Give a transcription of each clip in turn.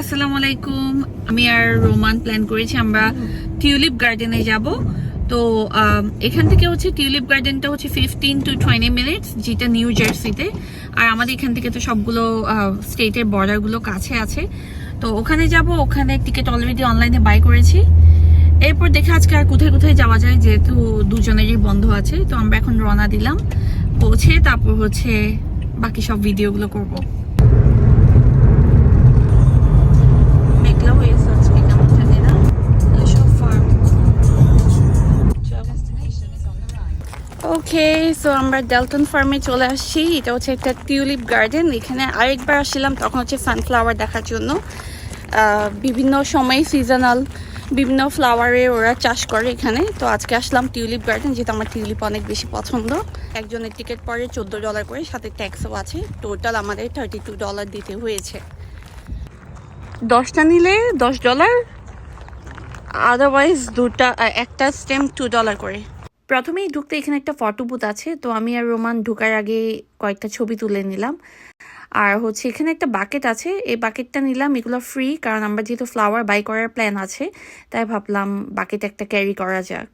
আসসালামু আলাইকুম আমি আর রোমান প্ল্যান করেছি, আমরা টিউলিপ গার্ডেনে যাব। তো এখান থেকে হচ্ছে টিউলিপ গার্ডেনটা হচ্ছে ফিফটিন টু টোয়েন্টি মিনিটস যেটা নিউ জার্সিতে আর আমাদের এখান থেকে তো সবগুলো স্টেটের বর্ডারগুলো কাছে আছে। তো, ওখানে যাব, ওখানে টিকিট অলরেডি অনলাইনে বাই করেছি। এরপর দেখে আজকে আর কোথায় কোথায় যাওয়া যায়, যেহেতু দুজনেরই বন্ধ আছে, তো আমরা এখন রওনা দিলাম। পৌঁছে তারপর হচ্ছে বাকি সব ভিডিওগুলো করব। ওকে সো আমরা ডেলটন ফার্মে চলে আসছি। এটা হচ্ছে একটা টিউলিপ গার্ডেন এখানে আরেকবার আসছিলাম, তখন হচ্ছে সানফ্লাওয়ার দেখার জন্য। বিভিন্ন সময় সিজনাল বিভিন্ন ফ্লাওয়ারে ওরা চাষ করে এখানে। তো আজকে আসলাম টিউলিপ গার্ডেন যেটা আমার টিউলিপ অনেক বেশি পছন্দ। একজনের টিকিট পরে চোদ্দ ডলার করে, সাথে ট্যাক্সও আছে। টোটাল আমাদের থার্টি টু ডলার দিতে হয়েছে। দশটা নিলে দশ ডলার আদারওয়াইজ দুটা একটা স্টেম টু ডলার করে। প্রথমেই ঢুকতে এখানে একটা ফটো বুথ আছে, তো আমি আর রোমান ঢুকার আগে কয়েকটা ছবি তুলে নিলাম। আর হচ্ছে এখানে একটা বাকেট আছে, এই বাকেটটা নিলাম, এগুলো ফ্রি কারণ আমরা যেহেতু ফ্লাওয়ার বাই করার প্ল্যান আছে, তাই ভাবলাম বাকেট একটা ক্যারি করা যাক।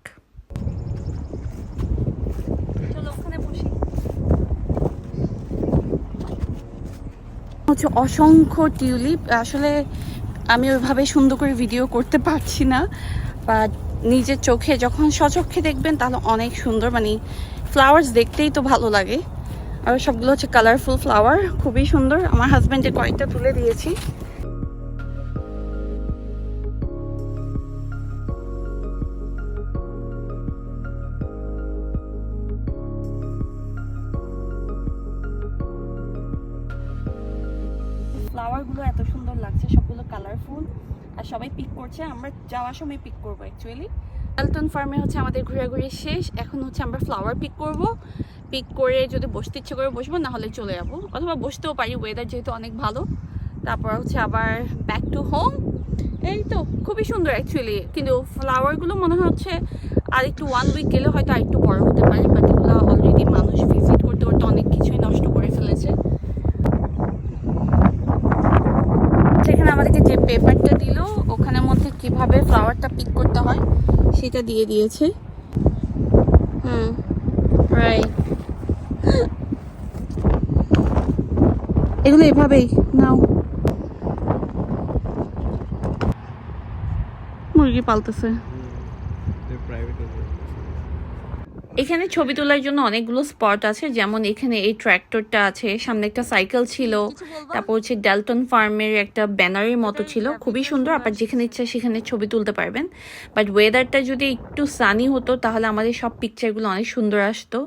হচ্ছে অসংখ্য টিউলিপ, আসলে আমি ওইভাবে সুন্দর করে ভিডিও করতে পারছি না বা নিজের চোখে যখন সচক্ষে দেখবেন তাহলে অনেক সুন্দর মানে ফ্লাওয়ার্স দেখতেই তো ভালো লাগে। আর সবগুলো হচ্ছে কালারফুল ফ্লাওয়ার খুবই সুন্দর। আমার হাজব্যান্ডের কয়েকটা তুলে দিয়েছি। ফ্লাওয়ারগুলো এত সুন্দর লাগছে, সবগুলো কালারফুল আর সবাই পিক করছে, আমরা যাওয়ার সময় পিক করব অ্যাকচুয়ালি এলটন ফার্মে হচ্ছে আমাদের ঘোরাঘুরি শেষ, এখন হচ্ছে আমরা ফ্লাওয়ার পিক করব। পিক করে যদি বসতে ইচ্ছে করে বসবো না হলে চলে যাব। অথবা বসতেও পারি ওয়েদার যেহেতু অনেক ভালো। তারপর হচ্ছে আবার ব্যাক টু হোম এই তো, খুবই সুন্দর অ্যাকচুয়ালি কিন্তু ফ্লাওয়ারগুলো মনে হচ্ছে আর একটু ওয়ান উইক গেলে হয়তো আর একটু বড় হতে পারে বাট এগুলো অলরেডি মানুষ ভিজিট করতে করতে অনেক কিছুই নষ্ট করে ফেলেছে সেখানে আমাদেরকে যে পেপারটা দিল। ওখানের মধ্যে কীভাবে ফ্লাওয়ারটা পিক করতে হয়, সেটা দিয়ে দিয়েছে। হুম এগুলো এভাবেই, নাও। মুরগি পালতেছে। এখানে ছবি তোলার জন্য অনেকগুলো স্পট আছে যেমন এখানে এই ট্র্যাক্টরটা আছে সামনে একটা সাইকেল ছিল তারপর হচ্ছে ডেলটন ফার্মের একটা ব্যানারের মতো ছিল খুবই সুন্দর আবার যেখানে ইচ্ছা সেখানে ছবি তুলতে পারবেন। বাট ওয়েদারটা যদি একটু সানি হতো তাহলে আমাদের সব পিকচারগুলো অনেক সুন্দর আসতো।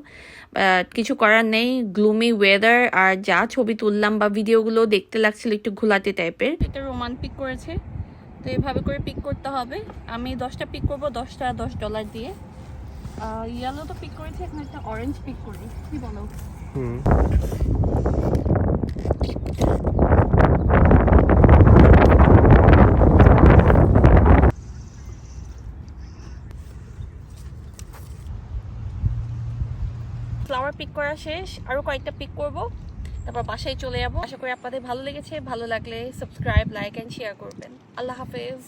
কিছু করার নেই গ্লুমি ওয়েদার আর যা ছবি তুললাম বা ভিডিওগুলো দেখতে লাগছিল একটু ঘোলাটে টাইপের এটা রোমান পিক করেছে তো এভাবে করে পিক করতে হবে। আমি দশটা পিক করব দশটা দশ ডলার দিয়ে। ইয়েলো তো পিক করেছি এখন একটা অরেঞ্জ পিক করি। কি বলো? হুম। ফ্লাওয়ার পিক করা শেষ আরও কয়েকটা পিক করব। তারপর বাসায় চলে যাব। আশা করি আপনাদের ভালো লেগেছে ভালো লাগলে সাবস্ক্রাইব লাইক অ্যান্ড শেয়ার করবেন। আল্লাহ হাফেজ।